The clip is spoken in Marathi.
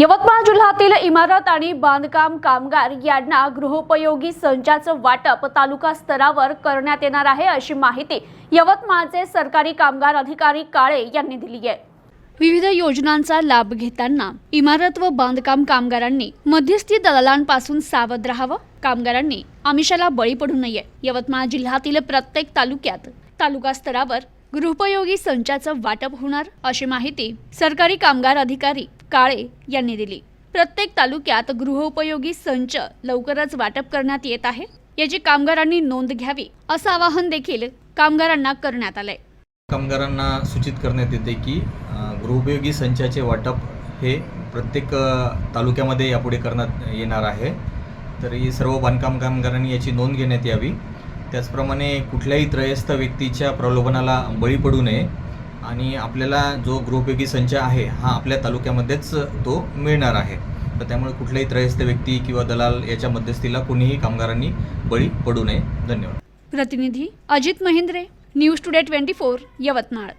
यवतमाळ जिल्ह्यातील इमारत आणि बांधकाम कामगार यांना गृहोपयोगी संचाचं वाटप तालुका स्तरावर करण्यात येणार आहे अशी माहिती यवतमाळचे सरकारी कामगार अधिकारी काळे यांनी दिली आहे. विविध योजनांचा लाभ घेताना इमारत व बांधकाम कामगारांनी मध्यस्थी दलालांपासून सावध राहावं. कामगारांनी आमिषाला बळी पडू नये. यवतमाळ जिल्ह्यातील प्रत्येक तालुक्यात तालुका स्तरावर गृहोपयोगी संचाचं वाटप होणार अशी माहिती सरकारी कामगार अधिकारी काळे यांनी दिली. प्रत्येक तालुक्यात गृहोपयोगी संच लवकरच वाटप करण्यात येत आहे. याची कामगारांनी नोंद घ्यावी असं आवाहन देखील कामगारांना करण्यात आलंय. कामगारांना सूचित करण्यात येते की गृहोपयोगी संचाचे वाटप हे प्रत्येक तालुक्यामध्ये यापुढे करण्यात येणार आहे. तरी सर्व बांधकाम कामगारांनी याची नोंद घेण्यात यावी. त्याचप्रमाणे कुठल्याही त्रयस्थ व्यक्तीच्या प्रलोभनाला बळी पडू नये. आणि आपल्याला जो गृहोपयोगी संच आहे हा आपल्या तालुक्यामध्येच तो मिळणार आहे. तर त्यामुळे कुठल्याही त्रयस्थ व्यक्ती किंवा दलाल याच्या मध्यस्थीला कोणीही कामगारांनी बळी पडू नये. धन्यवाद. प्रतिनिधी Ajit Mahendre news today twenty four Yavatmal.